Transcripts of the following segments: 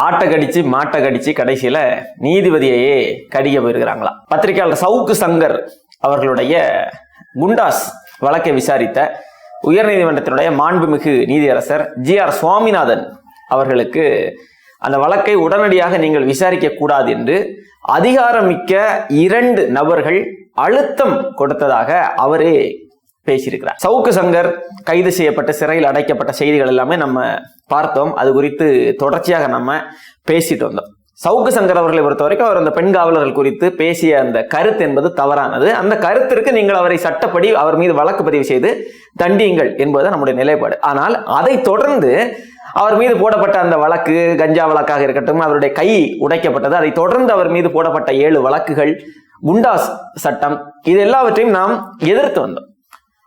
ஆட்டை கடிச்சு மாட்டை கடிச்சு கடைசியில நீதிபதியையே கடிக்க போயிருக்கிறாங்களா? பத்திரிகையாளர் சவுக்கு சங்கர் அவர்களுடைய குண்டாஸ் வழக்கை விசாரித்த உயர்நீதிமன்றத்தினுடைய மாண்புமிகு நீதியரசர் ஜி ஆர் சுவாமிநாதன் அவர்களுக்கு அந்த வழக்கை உடனடியாக நீங்கள் விசாரிக்க கூடாது என்று அதிகாரமிக்க இரண்டு நபர்கள் அழுத்தம் கொடுத்ததாக அவரே பேசியிருக்கிறார். சவுக்கு சங்கர் கைது செய்யப்பட்ட சிறையில் அடைக்கப்பட்ட செய்திகள் எல்லாமே நம்ம பார்த்தோம். அது குறித்து தொடர்ச்சியாக நம்ம பேசிட்டு வந்தோம். சவுக்கு சங்கர் அவர்களை பொறுத்த வரைக்கும் அவர் அந்த பெண் காவலர்கள் குறித்து பேசிய அந்த கருத்து என்பது தவறானது. அந்த கருத்திற்கு நீங்கள் அவரை சட்டப்படி அவர் மீது வழக்கு பதிவு செய்து தண்டியுங்கள் என்பது நம்முடைய நிலைப்பாடு. ஆனால் அதை தொடர்ந்து அவர் மீது போடப்பட்ட அந்த வழக்கு கஞ்சா வழக்காக இருக்கட்டும் அவருடைய கை உடைக்கப்பட்டது அதை தொடர்ந்து அவர் மீது போடப்பட்ட ஏழு வழக்குகள் குண்டாஸ் சட்டம் இது எல்லாவற்றையும் நாம் எதிர்த்து வந்தோம்.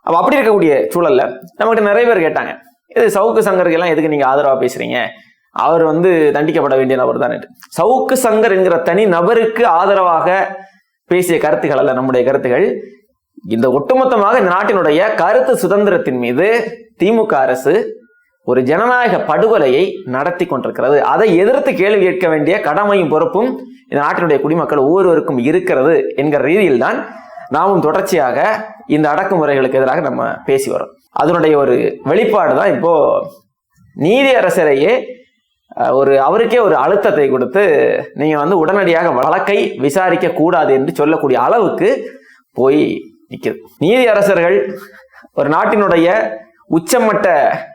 அப்போ அப்படி இருக்கக்கூடிய சூழல்ல நம்மகிட்ட நிறைய பேர் கேட்டாங்க. இது சவுக்கு சங்கருக்கு எல்லாம் எதுக்கு நீங்கள் ஆதரவாக பேசுறீங்க? அவர் வந்து தண்டிக்கப்பட வேண்டிய நபர் தானே சவுக்கு சங்கர் என்கிற தனி நபருக்கு ஆதரவாக பேசிய கருத்துக்கள் அல்ல நம்முடைய கருத்துகள் இந்த ஒட்டுமொத்தமாக இந்த நாட்டினுடைய கருத்து சுதந்திரத்தின் மீது திமுக அரசு ஒரு ஜனநாயக படுகொலையை நடத்தி கொண்டிருக்கிறது. அதை எதிர்த்து கேள்வி கேட்க வேண்டிய கடமையும் பொறுப்பும் இந்த நாட்டினுடைய குடிமக்கள் ஒவ்வொருவருக்கும் இருக்கிறது என்கிற ரீதியில் தான் நாமும் தொடர்ச்சியாக இந்த அடக்குமுறைகளுக்கு எதிராக நம்ம பேசி வரோம். அதனுடைய ஒரு வெளிப்பாடு தான் இப்போ நீதி அரசரையே ஒரு அவருக்கே ஒரு அழுத்தத்தை கொடுத்து நீங்கள் வந்து உடனடியாக வழக்கை விசாரிக்க கூடாது என்று சொல்லக்கூடிய அளவுக்கு போய் நிற்குது நீதி அரசர்கள் ஒரு நாட்டினுடைய உச்சமட்ட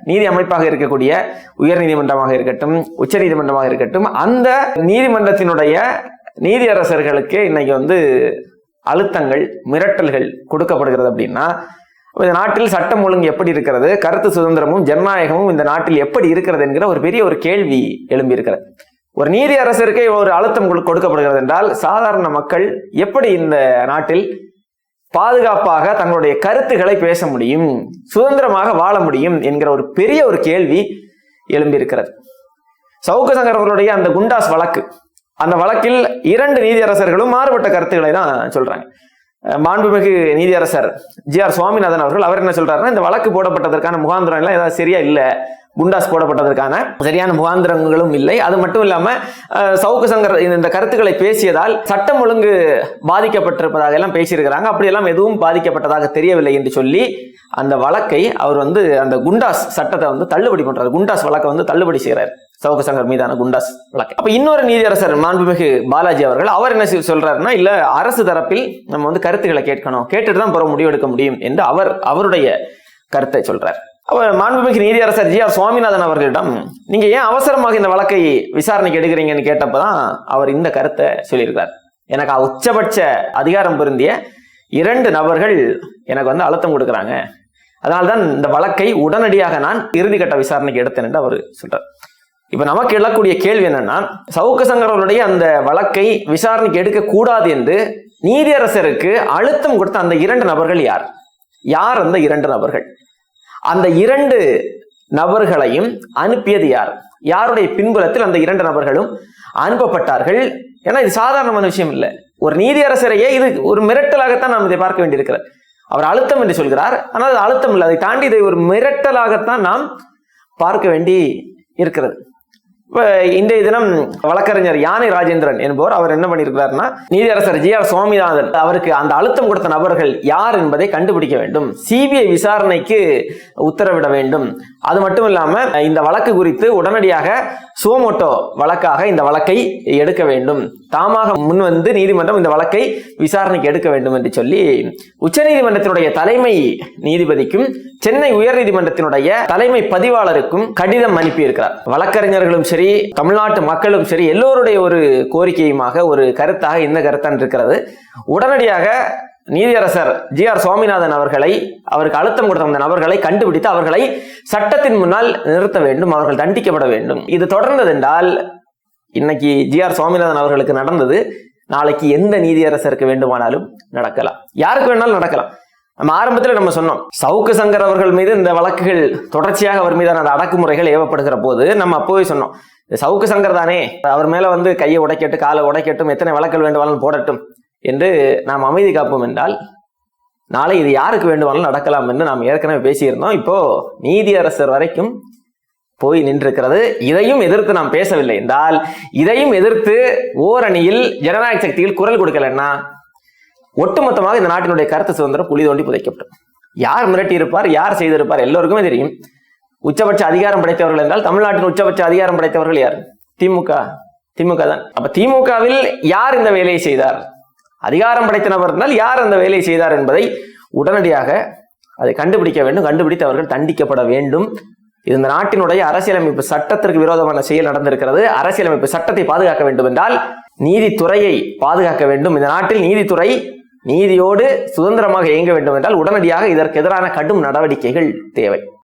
நீதி அமைப்பாக இருக்கக்கூடிய உயர் நீதிமன்றமாக இருக்கட்டும் உச்ச நீதிமன்றமாக இருக்கட்டும் அந்த நீதிமன்றத்தினுடைய நீதியரசர்களுக்கு இன்னைக்கு வந்து அழுத்தங்கள் மிரட்டல்கள் கொடுக்கப்படுகிறது அப்படின்னா இந்த நாட்டில் சட்டம் ஒழுங்கு எப்படி இருக்கிறது கருத்து சுதந்திரமும் ஜனநாயகமும் இந்த நாட்டில் எப்படி இருக்கிறது என்கிற ஒரு பெரிய ஒரு கேள்வி எழும்பியிருக்கிறது. ஒரு நீதி அரசிற்கு ஒரு அழுத்தம் கொடுக்கப்படுகிறது என்றால் சாதாரண மக்கள் எப்படி இந்த நாட்டில் பாதுகாப்பாக தங்களுடைய கருத்துக்களை பேச முடியும் சுதந்திரமாக வாழ முடியும் என்கிற ஒரு பெரிய ஒரு கேள்வி எழும்பியிருக்கிறது. சவுக்கு சங்கர் அவர்களுடைய அந்த குண்டாஸ் வழக்கு அந்த வழக்கில் இரண்டு நீதியரசர்களும் மாறுபட்ட கருத்துக்களை தான் சொல்றாங்க. அஹ் மாண்புமிகு நீதியரசர் ஜி ஆர் சுவாமிநாதன் அவர்கள் அவர் என்ன சொல்றாருன்னா இந்த வழக்கு போடப்பட்டதற்கான முகாந்திரம் எல்லாம் ஏதாவது சரியா இல்ல. குண்டாஸ் போடப்பட்டதற்கான சரியான முகாந்திரங்களும் இல்லை. அது மட்டும் இல்லாம சவுக்கு சங்கர் இந்த- இந்த கருத்துக்களை பேசியதால் சட்டம் ஒழுங்கு பாதிக்கப்பட்டிருப்பதாக எல்லாம் பேசியிருக்கிறாங்க. அப்படியெல்லாம் எதுவும் பாதிக்கப்பட்டதாக தெரியவில்லை என்று சொல்லி அந்த வழக்கை அவர் வந்து அந்த குண்டாஸ் சட்டத்தை வந்து தள்ளுபடி பண்றாரு. குண்டாஸ் வழக்கை வந்து தள்ளுபடி செய்கிறார் சவுக்கு சங்கர் மீதான குண்டாஸ் வழக்கு. அப்ப இன்னொரு நீதியரசர் மாண்புமிகு பாலாஜி அவர்கள் அவர் என்ன சொல்றாருன்னா இல்ல அரசு தரப்பில் நம்ம வந்து கருத்துக்களை கேட்கணும். கேட்டுட்டு தான் பிறகு முடிவெடுக்க முடியும் என்று அவர் அவருடைய கருத்தை சொல்றார். அவர் மாண்புமிகு நீதியரசர் ஜி ஆர் சுவாமிநாதன் அவர்களிடம் நீங்க ஏன் அவசரமாக இந்த வழக்கை விசாரணைக்கு எடுக்கிறீங்கன்னு கேட்டப்பதான் அவர் இந்த கருத்தை சொல்லியிருக்கார் எனக்கு உச்சபட்ச அதிகாரம் பொருந்திய இரண்டு நபர்கள் எனக்கு வந்து அழுத்தம் கொடுக்குறாங்க. அதனால்தான் இந்த வழக்கை உடனடியாக நான் இறுதிக்கட்ட விசாரணைக்கு எடுத்தேன் என்று அவர் சொல்றார். இப்ப நமக்கு எழக்கூடிய கேள்வி என்னன்னா சவுக்க சங்கர் அந்த வழக்கை விசாரணைக்கு எடுக்க கூடாது என்று நீதியரசருக்கு அழுத்தம் கொடுத்த அந்த இரண்டு நபர்கள் யார்? யார் அந்த இரண்டு நபர்கள்? அந்த இரண்டு நபர்களையும் அனுப்பியது யார்? யாருடைய பின்புலத்தில் அந்த இரண்டு நபர்களும் அனுப்பப்பட்டார்கள்? ஏன்னா இது சாதாரணமான விஷயம் இல்லை. ஒரு நீதியரசரையே இது ஒரு மிரட்டலாகத்தான் நாம் இதை பார்க்க வேண்டியிருக்கிறது. அவர் அழுத்தம் என்று சொல்கிறார். ஆனால் அது அழுத்தம் இல்லை. அதை தாண்டி இதை ஒரு மிரட்டலாகத்தான் நாம் பார்க்க வேண்டி இருக்கிறது. இப்போ இன்றைய தினம் வழக்கறிஞர் யானை ராஜேந்திரன் என்பவர் அவர் என்ன பண்ணியிருக்கிறார்னா நீதியரசர் ஜி ஆர் சுவாமிநாதன் அவருக்கு அந்த அழுத்தம் கொடுத்த நபர்கள் யார் என்பதை கண்டுபிடிக்க வேண்டும். சிபிஐ விசாரணைக்கு உத்தரவிட வேண்டும். அது மட்டும் இல்லாம இந்த வழக்கு குறித்து உடனடியாக சுவமோட்டோ வழக்காக இந்த வழக்கை எடுக்க வேண்டும். தாமாக முன் வந்து நீதிமன்றம் இந்த வழக்கை விசாரணைக்கு எடுக்க வேண்டும் என்று சொல்லி உச்சநீதிமன்றத்தினுடைய தலைமை நீதிபதிக்கும் சென்னை உயர்நீதிமன்றத்தினுடைய தலைமை பதிவாளருக்கும் கடிதம் அனுப்பியிருக்கிறார். வழக்கறிஞர்களும் சரி தமிழ்நாட்டு மக்களும் சரி எல்லோருடைய ஒரு கோரிக்கையுமாக ஒரு கருத்தாக இந்த கருத்தான் இருக்கிறது. உடனடியாக நீதியரசர் ஜி ஆர் சுவாமிநாதன் அவர்களை அவருக்கு அழுத்தம் கொடுத்த அந்த நபர்களை கண்டுபிடித்து அவர்களை சட்டத்தின் முன்னால் நிறுத்த வேண்டும் அவர்கள் தண்டிக்கப்பட வேண்டும். இது தொடர்ந்ததென்றால் இன்னைக்கு ஜி ஆர் சுவாமிநாதன் அவர்களுக்கு நடந்தது. நாளைக்கு எந்த நீதியரசருக்கு வேண்டுமானாலும் நடக்கலாம். யாருக்கு வேணாலும் நடக்கலாம். நம்ம ஆரம்பத்தில் நம்ம சொன்னோம் சவுக்கு சங்கர் அவர்கள் மீது இந்த வழக்குகள் தொடர்ச்சியாக அவர் மீதான அந்த அடக்குமுறைகள் ஏவப்படுகிற போது நம்ம அப்போவே சொன்னோம் சவுக்கு சங்கர் தானே அவர் மேல வந்து கையை உடைக்கட்டும் காலை உடைக்கட்டும் எத்தனை வழக்குகள் வேண்டுமானாலும் போடட்டும் என்று நாம் அமைதி காப்போம் என்றால் நாளை இது யாருக்கு வேண்டுமானாலும் நடக்கலாம் என்று நாம் ஏற்கனவே பேசியிருந்தோம். இப்போ நீதியரசர் வரைக்கும் போய் நின்றிருக்கிறது. இதையும் எதிர்த்து நாம் பேசவில்லை என்றால் இதையும் எதிர்த்து ஓரணியில் ஜனநாயக சக்தியில் குரல் கொடுக்கலன்னா ஒட்டுமொத்தமாக இந்த நாட்டினுடைய கருத்து சுதந்திரம் புலி தோண்டி புதைக்கப்படும். யார் மிரட்டி இருப்பார் யார் செய்திருப்பார் எல்லோருக்குமே தெரியும். உச்சபட்ச அதிகாரம் படைத்தவர்கள் என்றால் தமிழ்நாட்டின் உச்சபட்ச அதிகாரம் படைத்தவர்கள் யார்? திமுக. திமுக தான். அப்ப திமுகவில் யார் இந்த வேலையை செய்தார்? அதிகாரம் படைத்த நபர் இருந்தால் யார் அந்த வேலையை செய்தார் என்பதை உடனடியாக அதை கண்டுபிடிக்க வேண்டும். கண்டுபிடித்து அவர்கள் தண்டிக்கப்பட வேண்டும். இது இந்த நாட்டினுடைய அரசியலமைப்பு சட்டத்திற்கு விரோதமான செயல் நடந்திருக்கிறது. அரசியலமைப்பு சட்டத்தை பாதுகாக்க வேண்டும் என்றால் நீதித்துறையை பாதுகாக்க வேண்டும். இந்த நாட்டில் நீதித்துறை நீதியோடு சுதந்திரமாக இயங்க வேண்டும் என்றால் உடனடியாக இதற்கு எதிரான கடும் நடவடிக்கைகள் தேவை.